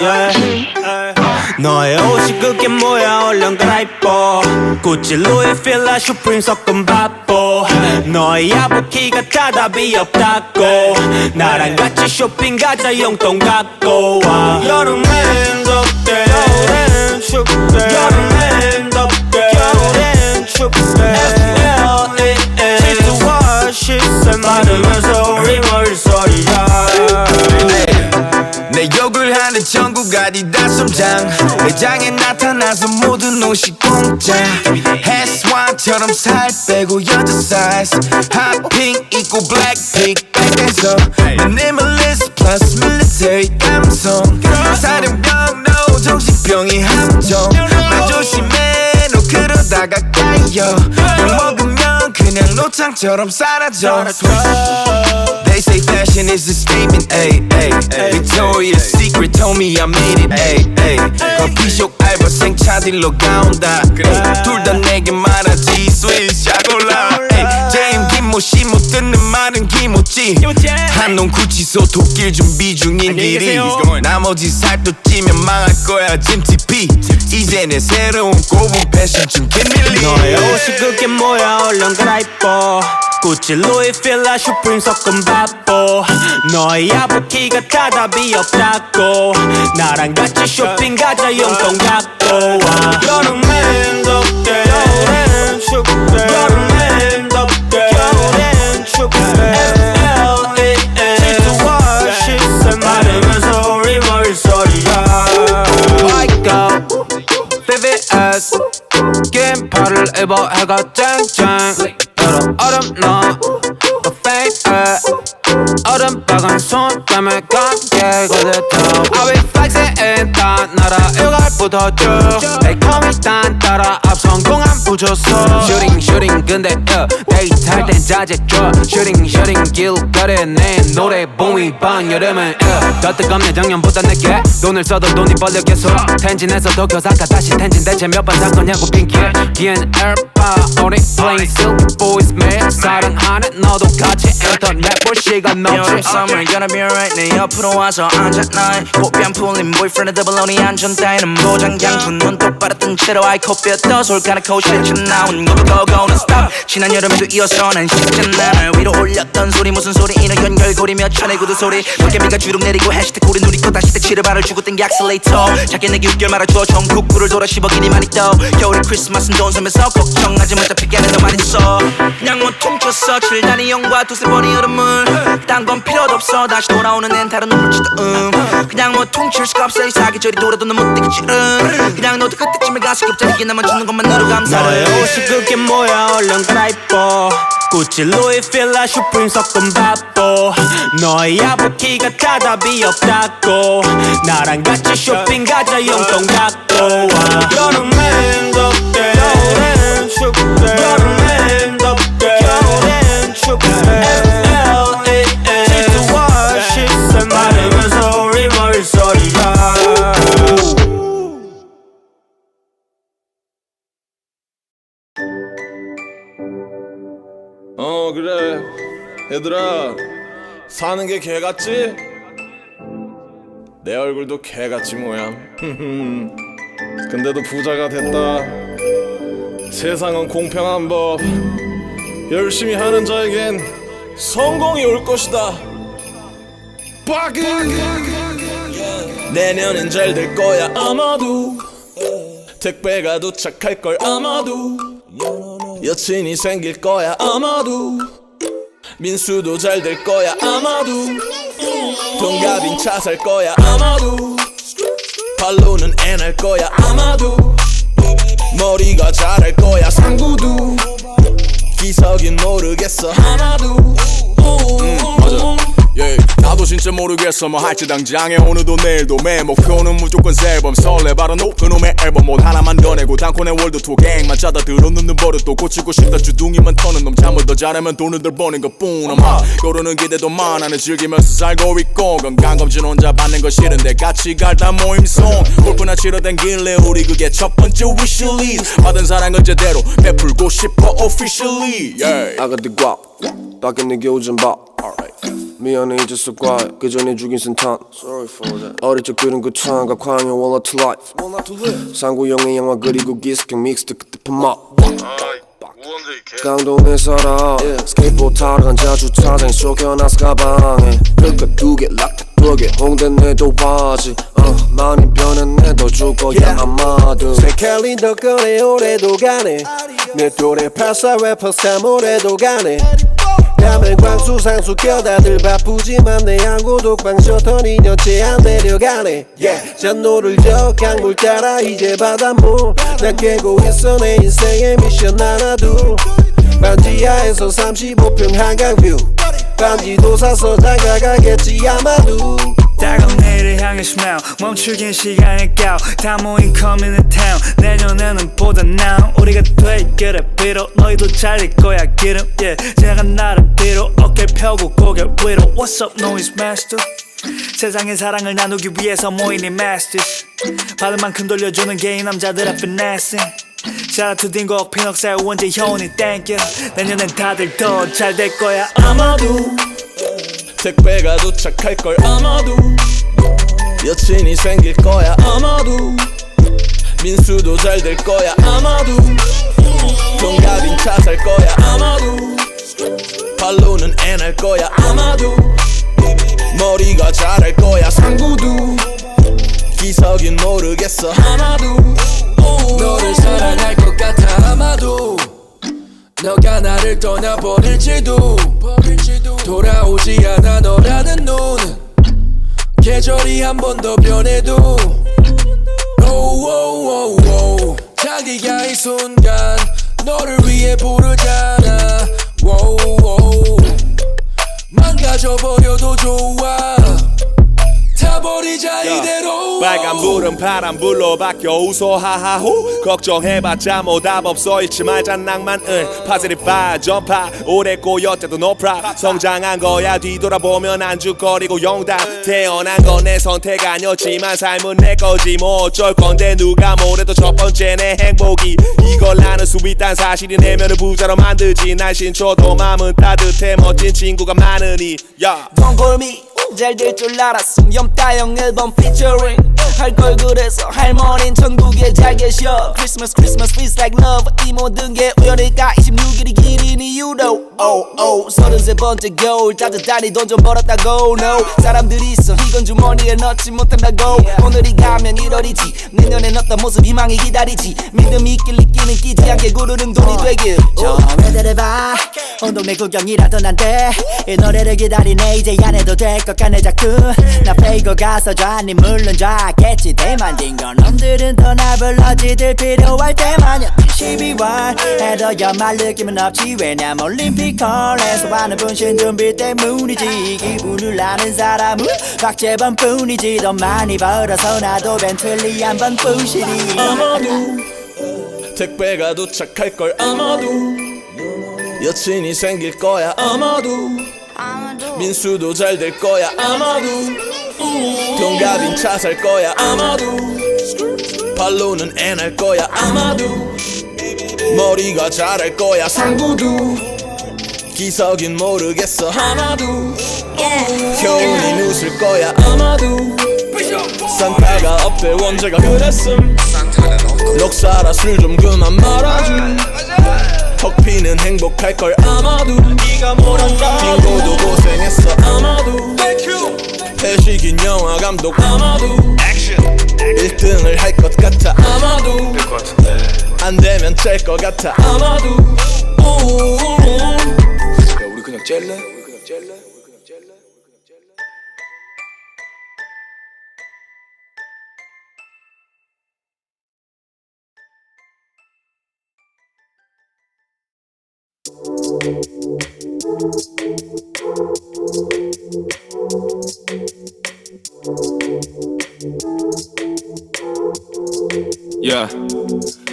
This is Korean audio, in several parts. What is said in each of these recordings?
yeah. 너의 옷이 그게 뭐야? 얼른 갈아입어. 구찌 루이 필라 슈프림 섞은 바보. 너의 야부키가 다 답이 없다고. 나랑 같이 쇼핑 가자 용돈 갖고 와. 여름엔 덥게 겨울엔 춥게 여름엔 덥게 겨울엔 춥게 F.L.A.N. 질투와 시세 많으면서 우리 머릿소리야 내 아디다스 장. 매장에 나타나서 모든 옷이 공짜. 해스완처럼 살 빼고 여자 사이즈 핫핑 입고 블랙핑 백에서. 플러스 밀리터리 감성. 사령병 no 정신병이 함정. 말 조심해 너 그러다가 까여 노창처럼 사라져 They say fashion is a statement, ayy, ayy. Victoria's Secret told me I made it, ayy, ayy. 커피숍 알바생 차들로 가온다. 둘 다 내게 말하지, 스위스 샤골라. 김모씨 못 듣는 말은 김모찌. 한놈 구치소 독길 준비 중인 길이. 나머지 살도 찌면 망할 거야, 짐TP. 이제는 새로운 고분 패션 중 김밀리. 너의 옷이 그게 뭐야 얼른 갈아입어 구찌 루이 필라 슈프림 섞은 바보 너의 야부키가 다 답이 없다고 나랑 같이 쇼핑 가자 용돈 갖고 와 여름엔 덥게 겨울엔 춥게 여름엔 덥게 긴팔을 입어 해가 쨍쨍 여름 얼음 너 fake 얼음 박은 손 때문에 감게 거듯어 I be flexing 딴 나라 일괄부터 쭉 매콤이 딴 따라 앞 성공한 부줬어 슈팅 슈팅 근데 uh, 데이트 할 땐 자제 줘. 슈팅 슈팅 길거리에 내 노래 봄이 방 여름은 uh, 더 뜨겁네 작년보다 늦게. 돈을 써도 돈이 벌려 계속. 텐진에서 도쿄 사카 다시 텐진. 대체 몇번산 거냐고 핑계 기엔 에어파 우리 playing silk boys 매일 사랑하는 너도 같이 인터넷 볼 시간 여름 없지 summer gonna be alright. 내 옆으로 와서 앉아 나의 꽃뱀 풀린 boyfriend 더블로니 안전 따위는 모장 양푼 눈 똑바로 뜬 채로 아이 코뼈 떠. 솔가락코 실쳐 나온 go 지난 여름에도 이어서 난 쉽잖아 날 위로 올렸던 소리. 무슨 소리? 이는 연결고리 몇 천의 구두 소리. 도깨비가 주룩 내리고 우리 눈이 또 다시 대치를 발을 주고 땡기 악셀레이터 작게 내기 6개월 말아줘 전국구를 돌아 10억이니 많이 떠. 겨울에 크리스마스는 돈 쓰면서 걱정하지 마 잡히게는 너 많이 써뭐 퉁쳤어 칠단이 영과 두세 번의 여름을. 딴건 필요도 없어. 다시 돌아오는 앤 다른 눈물치도 음. 그냥 뭐 퉁칠 수가 없어. 이 사계절이 돌아도 되겠지 음. 그냥 너도 그때쯤에 가서 겹자리게 나만 주는 것만으로 너의 감사해 옷이 그게 뭐야? 얼른 갈아입어. 구찌 루이 필라 슈프림 섞은 바보 너의 야부키가 다 답이 없다고. 나랑 같이 쇼핑 가자 용돈 갖고 와. 여름엔 덥게 겨울엔 춥게 여름엔 덥게 겨울엔 춥게 F.L.A.N. 질투와 시세 많으면서 우리 머릿소리가 어 그래. 얘들아 사는 게 개같지? 내 얼굴도 개같지 모양. 근데도 부자가 됐다. 세상은 공평한 법. 열심히 하는 자에겐 성공이 올 것이다. 빠그 내년엔 잘 될 거야 아마도. 택배가 도착할 걸 아마도 여친이 생길 거야. 아마도 민수도 잘 될 거야. 아마도 동갑인 차 살 거야. 아마도 발로는 애날 거야. 아마도 머리가 잘할 거야. 상구도 기석인 모르겠어. 아마도 음, 맞아 예, 나도 진짜 모르겠어. 뭐 할지 당장에 오늘도 내일도 매. 목표는 무조건 새 앨범. 설레 바로 놓 그놈의 앨범. 못 하나만 더 내고 단콘의 월드 투어 갱만 짜다 들어놓는 버릇 또 고치고 싶다. 주둥이만 터는 놈. 잠을 더 잘하면 돈을 덜 버는 것뿐. 아마 요러는 기대도 많아 는 즐기면서 살고 있고. 건강검진 혼자 받는 거 싫은데 같이 갈다 모임송. 골프나 치러 댕길래 우리 그게 첫 번째 위시리스 받은 사랑은 제대로 베풀고 싶어 officially. Yeah. I got the Giljan bop. Alright. 미안해 잊었어 과에 그 전에 죽인 센탄. 어릴 적 들은 그 창가 광야 Wallah to life. 상구형의 영화 그리고 기스경 믹스드 그때 펌업 강동에 살아. 스케이트보드 타러 간 자주차장 쫓겨나서 가방에. 그깟 두개 락탁 두개 홍대 내도 바지. 어, 많이 변했네 더줄 거야 아마도. 새 캘린더 꺼내 올해도 가네. 내 또래 84 래퍼 스타 올해도 가네 야맹 광수 상수 껴다들 바쁘지만 내 양고 독방 셔터 2년째 안 내려가네. 잔노를 저 강물 따라 이제 바닷물 난 깨고 있어 내 인생의 미션 하나 둘 반지하에서 35평 한강뷰. 반지도 사서 다가가겠지 아마도 다가온 내일을 향해 smile. 멈추긴 시간의 cao 다 모인 coming to town. 내년에는 보다 now 우리가 돼 그래 비록 너희도 잘릴 거야 기름. Yeah. 제가 나를 비로 어깨 펴고 고개 위로. What's up noise master? 세상의 사랑을 나누기 위해서 모인 이 masters 받을 만큼 돌려주는 개인 남자들의 finessing. Shout out to 딩곡 피넉살 원재 thank you. 내년엔 다들 더 잘 될 거야. 아마도 택배가 도착할 걸 아마도 여친이 생길 거야 아마도 민수도 잘 될 거야 아마도 동갑인 차 살 거야 아마도 애날 거야 아마도 머리가 자랄 거야 상구도 기석인 모르겠어 아마도 너를 사랑할 것 같아 아마도 너가 나를 떠나버릴지도 돌아오지 않아 너라는 눈은 계절이 한 번 더 변해도 오오오오. 자기가 이 순간 너를 위해 부르잖아. 오오. 망가져버려도 좋아 타버리자 이대로. 빨간 불은 파란 불로 바뀌어 웃어 하하호. 걱정해봤자 뭐 답 없어. 잊지 말자 낭만은 파슬리 파 전파 오래 꼬였대도 problem 성장한 거야. 뒤돌아보면 안죽거리고 영당 태어난 건 내 선택 아니었지만 삶은 내 거지. 뭐 어쩔 건데 누가 뭐래도 첫 번째 내 행복이 이걸 나는 수비딴 사실이 내면을 부자로 만들지. 날 신초도 마음은 따뜻해. 멋진 친구가 많으니 야. Don't call me 잘 될 줄 알았음. 염따형 앨범 피처링 할 걸 그래서 할머닌 천국에 잘 계셔. Christmas Christmas feels like love. 이 모든 게 우연일까? 26일이 길인 이유도 oh oh. 서른세 번째 겨울. 따뜻하니 돈 좀 벌었다고. No. 사람들이 있어. 이건 주머니에 넣지 못한다고. 오늘이 가면 1월이지. 내년엔 어떤 모습 희망이 기다리지. 믿음이 있길 느끼는 끼지 않게 구르는 돈이 되길. 처음에 봐. 운동내 구경이라도 난데. 이 노래를 기다리네. 이제 안 해도 될 것 같네 자꾸 나 페이고 가서 좌니 물론 좌 겠지 대만 진 건. 놈들은 더나 불러지들 필요할 때만이었지 12월 해도 연말 느낌은 없지. 왜냐면 올림픽 컬에서 하는 분신 준비 때문이지. 기분을 아는 사람은 박재범 뿐이지. 돈 많이 벌어서 나도 벤틀리 한번 부시리 아마도 택배가 도착할 걸 아마도 여친이 생길 거야 아마도 민수도 잘 될 거야 아마도 동갑인 차 살 거야 아마도. 발로는 애날 거야 아마도. 머리가 자랄 거야 상구도. 기석인 모르겠어 하나도. 효은이 웃을 거야 아마도. 산타가 없대 원재가 그랬음. 넉살아 술좀 그만 말아줘. 턱피는 행복할 걸 아마도. 네가 뭐란다. 빙고도 고생했어 아마도 패식인 영화 감독. 아마도. 1등을 할 것 같아. 아마도. 안 되면 짤 것 같아. 아마도. 야 우리 그냥? 우리 그냥 젤래? 우리 Yeah.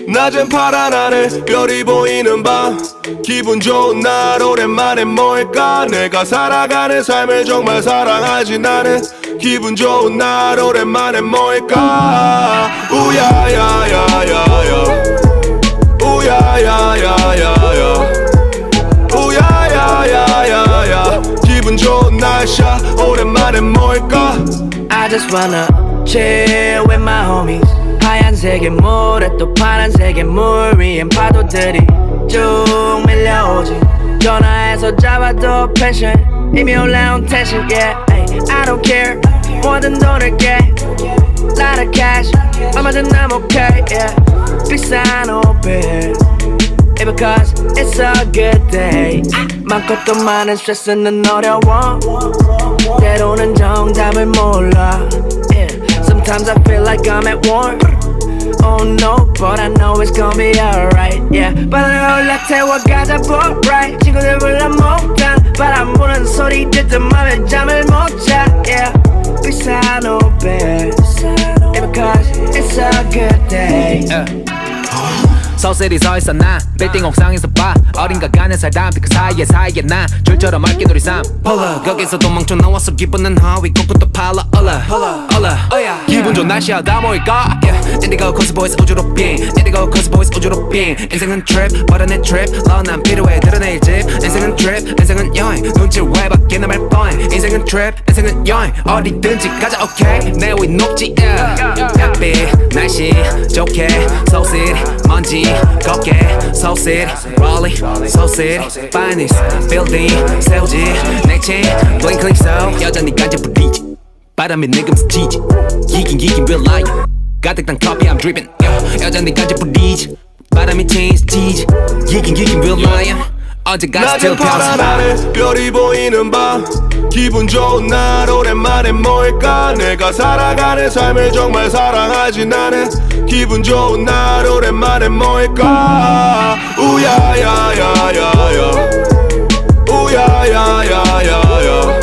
낮은 파란 하늘 별이 보이는 밤. 기분 좋은 날 오랜만에 뭘까? 내가 살아가는 삶을 정말 사랑하지 나는. 기분 좋은 날 오랜만에 뭘까? 우야야야야야. 우야야야야야. 우야야야야야. 기분 좋은 날샤 뭘까? I just wanna chill with my homies 하얀색의 물에 또 파란색의 물 위엔 파도들이 쭉 밀려오지 전화해서 잡아도 펜션 이미 올라온 텐션 yeah I don't care 뭐든 돈을 깨 Lot of cash 얼마든 I'm okay yeah 비싼 Yeah, because it's a good day 많고 또 많은 스트레스는 어려워 때로는 정답을 몰라. Sometimes I feel like I'm at war Oh no, but I know it's gonna be alright yeah 바다를 올라 태워 가자 boat ride 친구들 불러 목당 바람 부는 소리 듣던 맘에 잠을 못자 yeah 비싼 옷배 Yeah, because it's a good day 서슬이 서있어 난 빌딩 옥상에서 봐. 어딘가 가는 사람 그 사이에 사이에 난 줄처럼 맑게 놀이 삼 홀라 거기서 도망쳐 나왔어 기분은 하위 코끝도 팔라 올라 올라 기분 좋은 날씨야 다 모일까 yeah. 인디고 코스보이스 우주로 빙. 인디고 코스보이스 우주로 빙. 인생은 트립 버려내 트립 넌난 필요해 드러낼 집. 인생은 트립 인생은 여행. 눈치 왜 밖에 남을 뻔해 인생은 트립 인생은 여행. 어디든지 가자 오케이 내위 높지 yeah. 햇빛 날씨 좋게. 서울시티 먼지 걷게. 서울시티 롤리 서울시티 finest building 세우지. 내친 블링클링 so 여전히 간지 부리지 바람이 내금 스치지. 기긴 기긴 real life 가득 단 커피 I'm dripping. Yeah. 여전히 간지 부리지. 바람이 체인지 티지. 기긴 기긴 real 언제까지 낮은 still 파란 하늘 별이 보이는 밤. 기분 좋은 날 오랜만에 뭘까? 내가 살아가는 삶을 정말 사랑하지 나는 기분 좋은 날 오랜만에 뭘까? 우야야야야야. 우야야야야야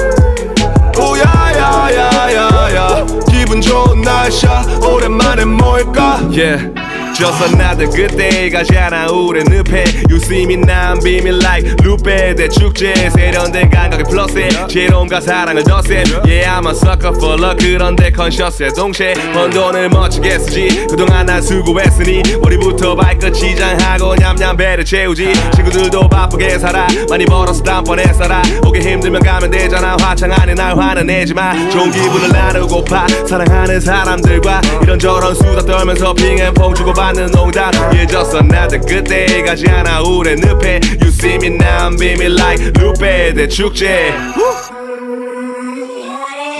yeah. Just another good day 가잖아. 우리 늪에 You see me now I'm beaming like 루페 대축제. 세련된 감각의 플러스에 지혜로움과 사랑을 더세 Yeah I'm a sucker for love 그런데 컨셔스의 동시에 번 돈을 멋지게 쓰지. 그동안 난 수고했으니 머리부터 발끝 장하고 냠냠 배를 채우지. 친구들도 바쁘게 살아. 많이 벌어서 다음번에 살아 오기 힘들면 가면 되잖아. 화창 안에 날 화는 내지마. 좋은 기분을 나누고파. 사랑하는 사람들과 이런저런 수다 떨면서 핑앤퐁 주고 받는 농담 another good day 가지 않아 우리 늪에 You see me now I'm beaming like 루페 대축제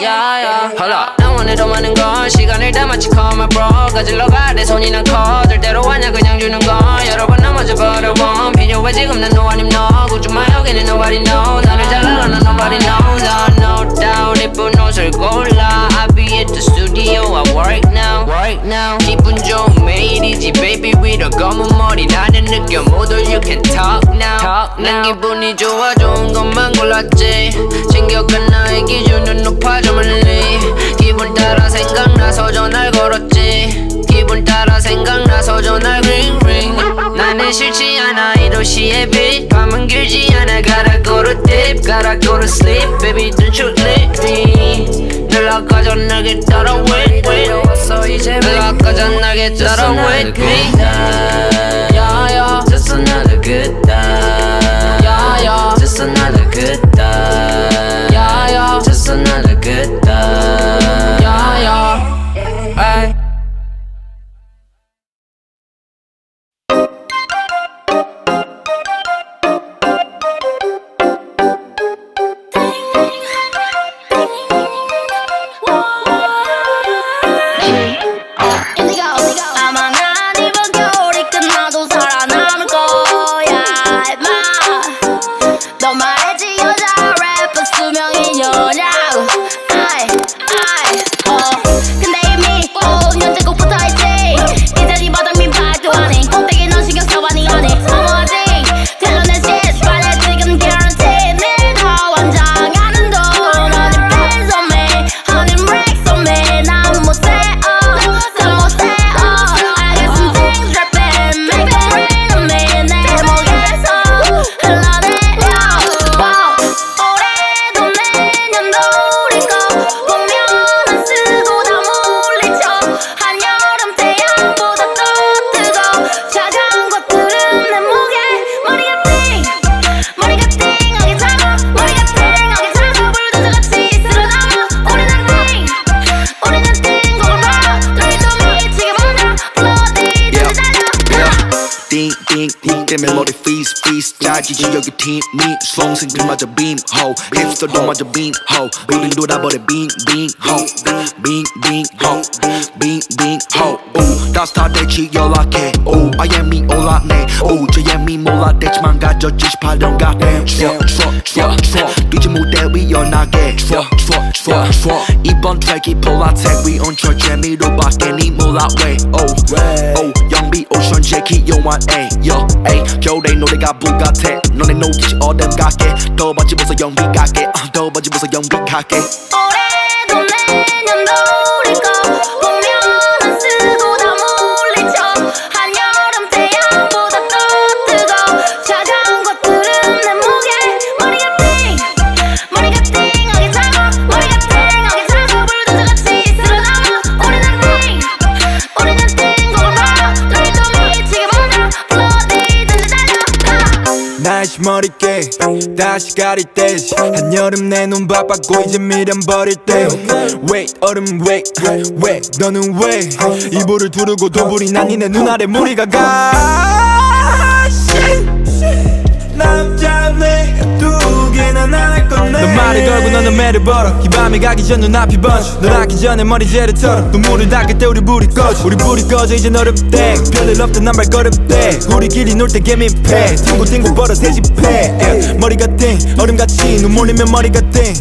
야야 헐라 나 원해도 많은 건 시간을 다 마치 call my bro. 가질러 가내 손이 난 커 들 대로 왔냐 그냥 주는 거. 여러 번 넘어져 버려워 필요해 지금 난 no 아님 너 굳지 마 여기는 nobody knows. 나를 잘 알아 난 nobody knows. uh, no doubt 예쁜 옷을 골라. I be at the studio I work now. Work now. 기분 좋은 매일이지 baby. 위로 검은 머리 나는 느껴 모두 you can talk now. Talk now. 난 기분이 좋아 좋은 것만 골랐지. 챙겨간 나의 기준은 높아져 멀리 기분 따라 생각나서 전화를 걸었지 기분 따라 생각나서 전화를 ring ring 나는 싫지 않아 이 도시의 빛 밤은 길지 않아 Gotta go to dip Gotta go to sleep Baby don't you leave me 늘 아까 전 나게 따라 with with 늘 아까 전 나게 따라 with me Yeah yeah Just another good time Yeah yeah Just another good time 피스 짜지지 여기 팀니 수험생들마저 빔호. 힙스터들마저 빔호. 우린 돌아버려 빙빙호. 빙빙호. 빙빙호. 오 다스 다 대치 연락해 오 I am me 올라네 오 JM이 몰라댔지만 가졌지 18년 같네 truck truck truck truck 뛰지 못해 위연하게. truck truck truck truck 이번 트랙이 폴라텍. We on track. 재미로 밖에 니 몰라 왜. 오, 오 영비 오션 제키 요한 에이 요 에이 겨울에 노래가 불같아 너네 노기지 어둠 같게 더 번지 보서 다시 가릴 때지 한여름 내 눈 바빠고 이제 미련 버릴 때. Wait 얼음 wait 왜 너는 왜 이불을 두르고 도불이 난 니네 눈 아래 무리가 가 넌 말을 걸고 너는 매를 벌어. 이 밤이 가기 전 눈앞이 번져. 넌 아기 전에 머리 재를 털어 눈물을 닦을 때 우리 불이 꺼져. 우리 불이 꺼져 이제 너름 땡 별일 없던 난 발걸음 때 우리끼리 놀 때 개민패. ting고ting고 벌어 새집해 머리가 띵. 얼음같이 눈 몰리면 머리가 띵.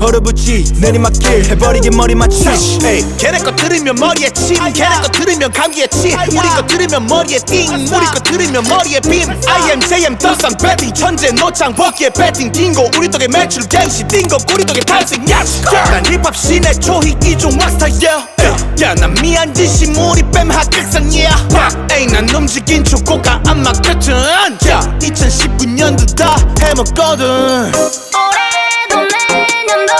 얼어붙이 내리막길 해버리게 머리 에이, 걔네 거 들으면 머리에 침. 걔네 거 들으면 감기에 침. 우리 거 들으면 머리에 띵. 우리 거 들으면 머리에 빔. I am JM 더상 배팅 천재 노장 벗기에 배팅 딩고. 우리 덕에 매출 딩고 우리 덕에 탈승 야스 난 힙합 신의 초희 이종 락스타 yeah 야난 미안 진심 우리 뱀 하극상 yeah 에이 난 움직인 초코가 안 맞거든 야! 2019년도 다 해먹거든. 올해도 내년도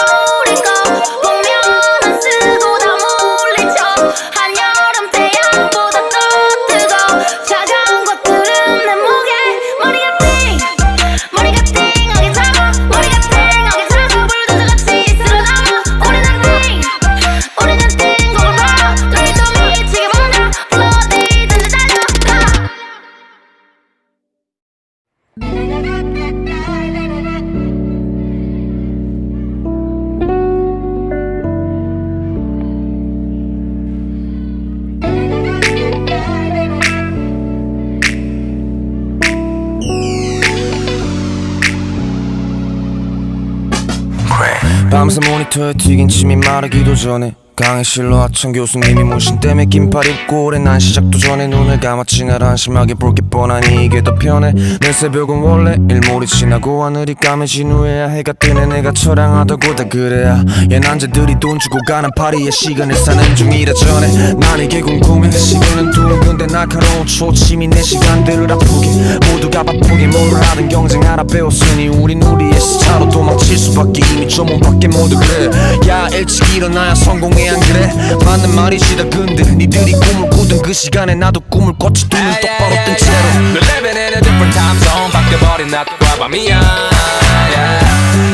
모니터에 튀긴 침이 마르기도 전에 강의실로 하천 교수님이 모신 때문에 긴팔 입고 오래 난 시작도 전에 눈을 감았지 날 안심하게 볼게 뻔하니 이게 더 편해. 내 새벽은 원래 일몰이 지나고 하늘이 까매진 후에야 해가 뜨네. 내가 처량하다고 다 그래야. 얘 남자들이 돈 주고 가는 파리에 시간을 사는 중이라 전에. 난 이게 궁금해. 시계는 두근데 날카로운 초침이 내 시간들을 아프게. 모두가 바쁘게 뭐를 하든 경쟁 하나 배웠으니 우린 우리의 스타로 도망칠 수밖에. 이미 조문 밖에 모두 그래. 야 일찍 일어나야 성공해 안 그래 맞는 말이지 다 근데 니들이 꿈을 꾸던 그 시간에 나도 꿈을 꿨지 눈을 똑바로 뜬 채로 We're living in a different time zone 바뀌어버린 낮과 밤이야 yeah.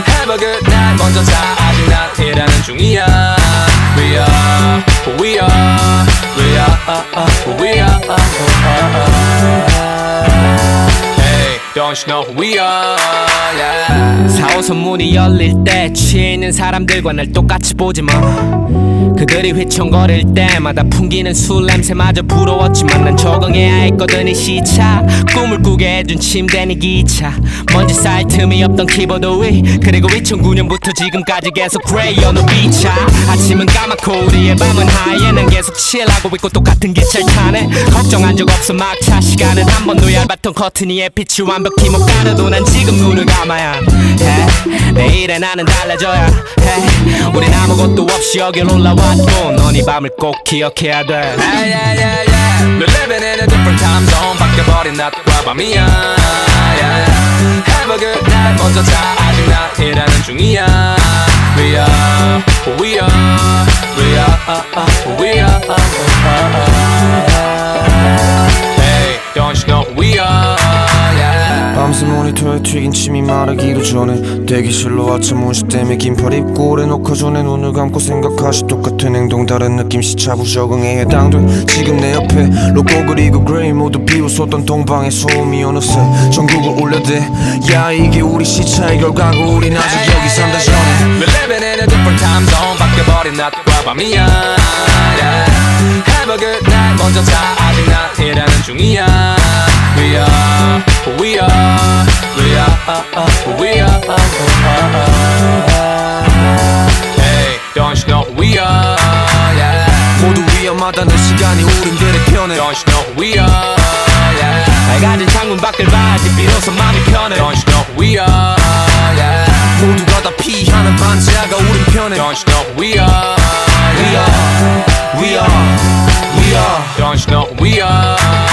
Have a good night 먼저 자 아직 난 일하는 중이야 We are we are We are we are Hey don't you know who we are? Yeah. 4호선 문이 열릴 때 취해 있는 사람들과 날 똑같이 보지 마. 그들이 휘청거릴 때마다 풍기는 술 냄새마저 부러웠지만 난 적응해야 했거든 이 시차. 꿈을 꾸게 해준 침대 니 기차. 먼지 쌓일 틈이 없던 키보드 위. 그리고 2009년부터 지금까지 계속 그레이 어느 비차 아침은 까맣고 우리의 밤은 하얘 난 계속 칠하고 있고 똑같은 기차를 타네. 걱정한 적 없어. 막차 시간은 한 번도 얇았던 커튼 위에 빛이 완 벽히 못 가려도 난 지금 눈을 감아야 해 내일의 나는 달라져야 해 우린 아무것도 없이 여길 올라왔고 넌이 밤을 꼭 기억해야 돼 yeah, yeah, yeah, yeah. We're living in a different time zone 바뀌어버린 낮과 밤이야 yeah. Have a good night 먼저 자 아직 난 일하는 중이야 We are who we are We are who we are Hey don't you know we are. 밤새 모니터에 튀긴 침이 마르기도 전에 대기실로 아침 운식 때문에 긴팔 입고 오래 녹화 전에 눈을 감고 생각하시 똑같은 행동 다른 느낌 시차부 적응에 해당돼 지금 내 옆에 로고 그리고 그레이 모두 비웃었던 동방의 소음이 어느새 전국을 울려대. 야 이게 우리 시차의 결과고 우린 아직 여기 산다 전에. We're living in a different time zone 바뀌어버린 낮과 밤이야. Have a good night. 먼저 자 아직 낮이라는 중이야 We are who we are Hey don't you know who we are yeah. 모두 위험하다는 시간이 우린들의 편에 Don't you know who we are yeah. 밝아진 창문 밖을 봐야지 비로소 마음이 편해 Don't you know who we are yeah. 모두가 다 피하는 반지하가 우린 편에 Don't you know who we are We are, we are, we are Don't you know who we are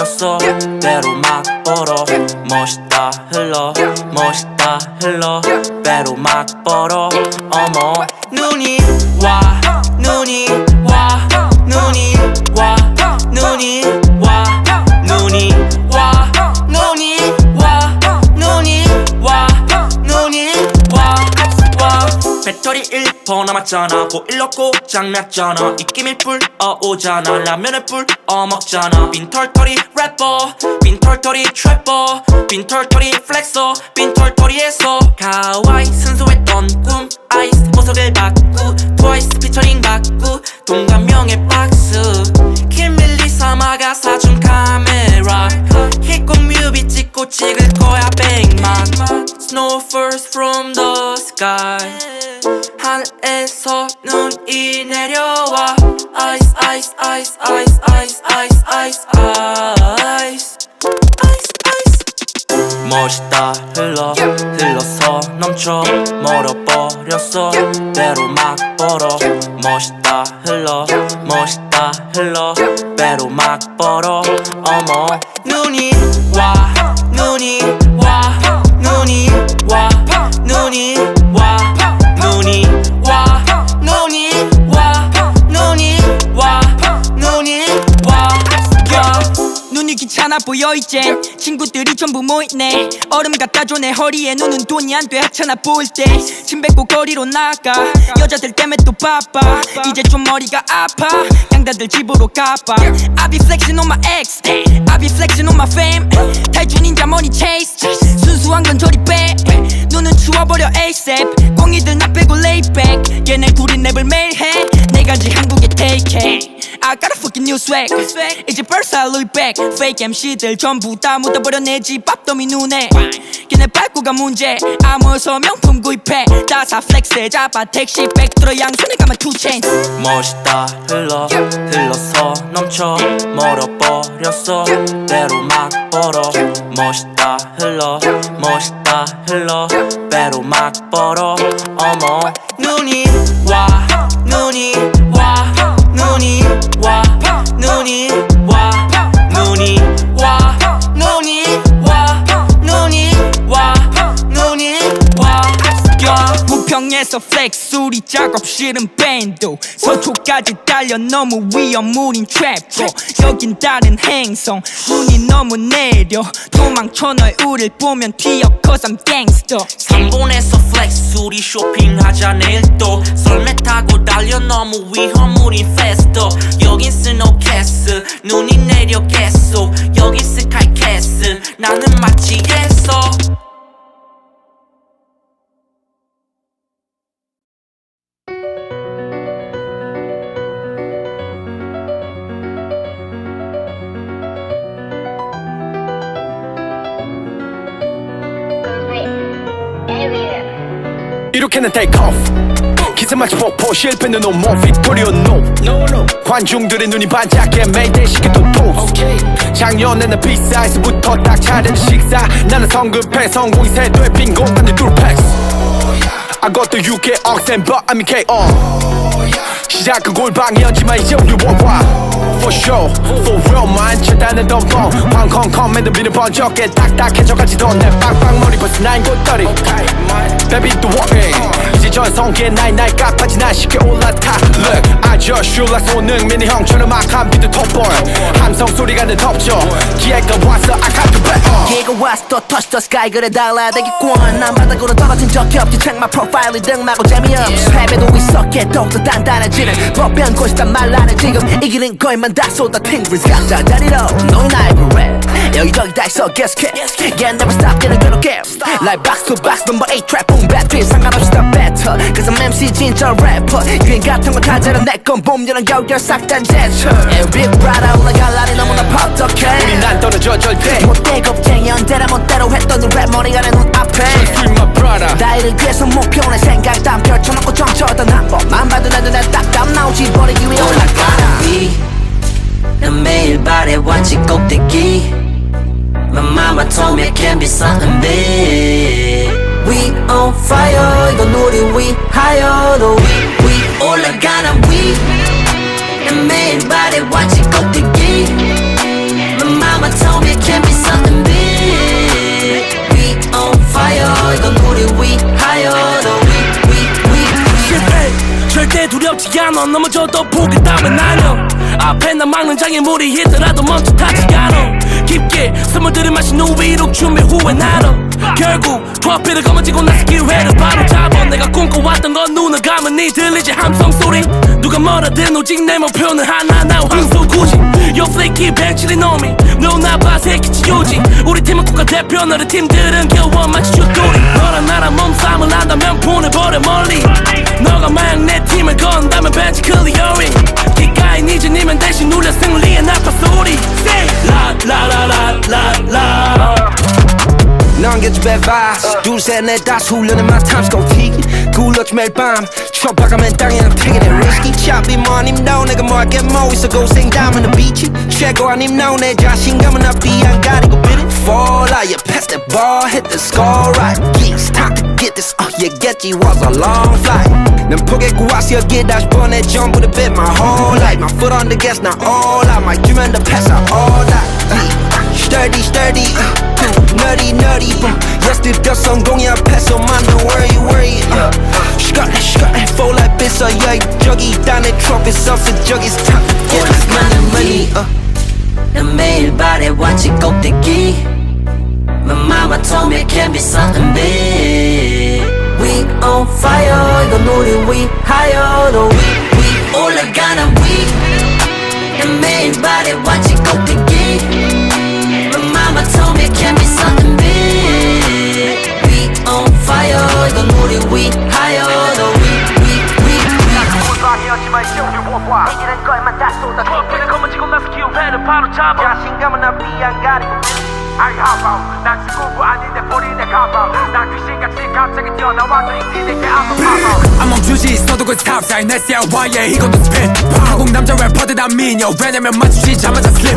멀어버렸어. 배로 막 벌어. 멋있다 흘러. 멋있다 흘러. 배로 막 벌어. 어머 눈이 와 눈이 1% 남았잖아. 보일러 고장났잖아. 입김이 불어오잖아. 라면을 불어 먹잖아. 빈털터리 래퍼 빈털터리 트래퍼 빈털터리 플렉서 빈털터리에서 가와이 순수했던 꿈 아이스 보석을 받고 트와이스 피처링 받고 동감명의 박스. 킴밀리 사마가 사준 카메라. 힙고 뮤비 찍고 찍을 거야 백만 Snow falls from the sky 하늘에서 눈이 내려와 Ice ice ice ice ice ice ice ice 멋있다. 흘러 흘러서 넘쳐 멀어버렸어. 배로 막 벌어. 멋있다. 흘러 멋있다. 흘러 배로 막 벌어. 어머 눈이 와 눈이 와 눈이 와 눈이 눈이 귀찮아 보여 이젠 친구들이 전부 모이네 얼음 갖다 줘 내 허리에 눈은 돈이 안 돼 하찮아 보일 때짐 뱉고 거리로 나가 여자들 때문에 또 바빠 이제 좀 머리가 아파 양다들 집으로 가봐 I be flexing on my ex I be flexing on my fame 탈주 닌자 머니 chase 순수한 건 저리 빼 눈은 추워버려 ASAP 꽁이들 나 빼고 lay back 얘네 둘이 랩을 매일 해 내가 지 한국에 take it I got a fucking new swag. 이제 벌써 Louis back. Fake MC들 전부 다 묻어버려 내집 앞더미 눈에. 걔네 밟고가 문제. 아무서 명품 구입해. 다사 플렉스에 잡아 택시 백 들어 양손에 가만 two chains. 멋있다. 흘러 흘러서 넘쳐. 멀어버렸어. 배로 막 벌어. 멋있다. 흘러 멋있다. 흘러. 배로 막 벌어. 어머. 눈이 와. 눈이 와 눈이 와 눈이 부평에서 플렉스 우리 작업실은 밴드. 서초까지 달려 너무 위험물인 트랩도 여긴 다른 행성 눈이 너무 내려. 도망쳐 널 우릴 보면 튀어 cause I'm gangster. 3번에서 플렉스 우리 쇼핑하자 내일 또. 썰매 타고 달려 너무 위험물인 페스터 여긴 스노캐슬 눈이 내려 계속. 여긴 스카이캐슬 나는 마치에서 이렇게는 take off. 기세마치 폭포 실패는 no more victory or no. 관중들의 눈이 반짝해 매일 시계도 toast 작년에는 비사이즈부터 딱 차린 식사. 나는 성급해 성공이 세돼 빈 공간을 뚫 팩스. I got the UK accent but I'm KO 시작은 골방이었지만 이제 우리 worldwide For sure, for real 만 절단은 덤벙. 방콩콩 맨들 미는 번쩍게 딱딱해져가지도 내 빵빵머리 벌써 난 곧더리 Baby the warning 이제 전성기에 나이 나이 깎아지 난 쉽게 올라타. Look I just shoot like 손흥민이 형처럼 막한 비트 톱볼. 함성 소리가 늘 덮쳐. 기회가 왔어 I got the back uh. 기회가 왔어 또 touch the sky. 그래 달라대기권 난 바닥으로 떨어진 적이 없지. 책마 프로파일이 등마고 재미없어 패배도 있었게 더욱더 단단해지는 법변 곳이단 말 나는 지금. 이기는 거에만 다 쏟아 팅그리스 각자 자리로 너희 나의 브레 여기저기 다 있어 계속해 Yeah never stop getting 그렇게. Like box to box number 8 trap boom battery 상관없이 다 better. Cause I'm MC 진짜 래퍼 유행 같은 거 타자는 내건 봄 여름 겨울 싹다 제철. And big brother 올라갈 날이 너무나 퍽떡해. 우리 난 떨어져 절대. 못돼 겁쟁이 언제나 멋대로 했던 랩 머리가 내 눈앞에. Free my brother 나이를 위해서 목표 내 생각 다 펼쳐놓고 정쳐던 한 번만 봐도 내 눈에 딱딱 나오지 버리기 위해 올라가라. 난 매일 바래왔지 꼭대기 Mama told me it can be something big We on fire 이건 우리 위하여 더 위, 위 올라가는 위난 매일 바래왔지 꼭대기 My mama told me it can be something big We on fire 이건 우리 위하여 더 위, 위, 위, 위 실패 절대 두렵지 않아 넘어져도 포기다면 아니야 앞에 나 막는 장애물이 있더라도 멈춰 타지 않아 깊게 스며들은 마신 후 위로 준비 후에 나로 결국 트로피를 거머쥐고 나서 기회를 바로 잡아. 내가 꿈꿔왔던 건 눈을 감은 니 들리지 함성 소리. 누가 뭐라든 오직 내 목표는 하나 나 황소 굳이. Yo flaky 벤치리 놈이 너나 봐 새끼 치우지. 우리 팀은 국가대표 너네 팀들은 겨워 마치 주돌이. 너랑 나랑 몸싸움을 한다면 보내버려 멀리. 너가 만약 내 팀을 건다면 벤치 클리어링 vibes 둘셋넷 다섯 훈련은 my time's gon' peak 굴렀지 매일 밤 쳐박으면 땅에 I'm taking it risky 차비 뭐 아님 no 내가 뭐 하게 뭐 있어 고생담은 the beach 최고 아님 no 내 자신감은 앞뒤 안 가리고 beat it fall out yeah pass that ball hit the score right yeah it's time to get this oh yeah get you was a long flight 난 포기했고 왔어 여기 다시 보내 전부 다 bit my whole life my foot on the gas now all out my dream and the pass out all that yeah. Sturdy, sturdy, uh, nutty, nutty, boom. Yesterday 성공이 앞에서 man, don't worry, worry. Uh, 슈가레, 슈가레, fall like this, uh, yeah. 저기 있다 내 trophy, sauce, 저기 it's time to get this money, money, uh. 난 매일 바래왔지 꼭대기 My mama told me it can be something big We on fire 이건 우리 위하여 더 위, 위 올라가는 위난 매일 바래왔지 꼭대기 My Mama told me it can be something big We on fire 이건 우리 위하여 더 위, 위, 위, 위 골방이었지만 이제 우리 worldwide 이기는 거에만 다 쏟아 트로피를 거머쥐고 나서 기회를 바로 잡아 자신감은 앞뒤 안 가리고 I hop out 난 친구가 아닌데 버리네 가봐 난 귀신같이 갑자기 튀어나와서 인기내게 I'm a pop out 안 멈추지 있어도 그 탑사인 SLY에 이것도 스핏 한국 남자 래퍼들 다 미녀 왜냐면 맞추시자마자 슬립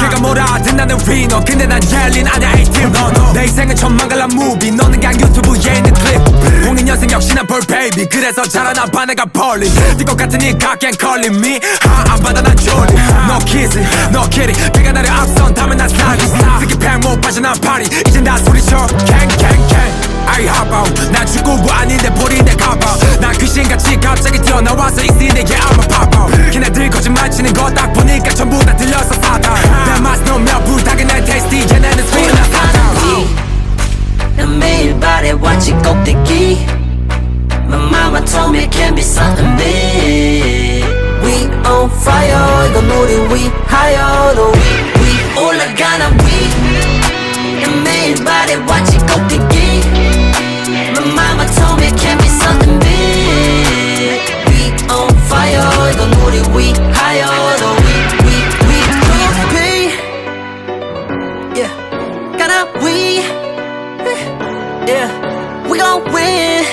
걔가 뭐라 하든 나는 위너 근데 난 젤린 아냐 A팀 내 인생은 천만갈라 무비 너는 그냥 유튜브에 있는 클립 홍인 연생 역시 난볼 베이비 그래서 자라나 봐 내가 벌린 네것 같으니까 캔 걸린 me. 하안 받아 난 졸리. 너 키리 걔가 나를 앞선다면 난 사기 쓰기 팽못 빠져난 파리 이젠 다 소리쳐. 갱갱갱 I hop out. 난 축구부 아닌데 볼인데 가봐 난 귀신같이 갑자기 튀어나와서 익시내게 I'm a pop out. 걔네들 거짓말 치는 거 딱 보니까 전부 다 들려서 사다. 내 맛은 너몇 불닭은 내 tasty. 얘네는 스윗 나 사다. 난 매일 바래왔지 꼭대기. My mama told me it can be something big. We on fire. 이건 우리 위하여 더 위, 위 올라가는 위 난 매일 바래왔지 꼭대기 My mama told me it can be something big We on fire 이건 우리 위하여 더 위, 위, 위, 위, 위 Yeah, gotta we Yeah, we gon' win.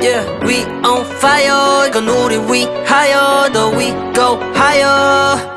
Yeah, we on fire. 이건 우리 위하여. 더 we go higher.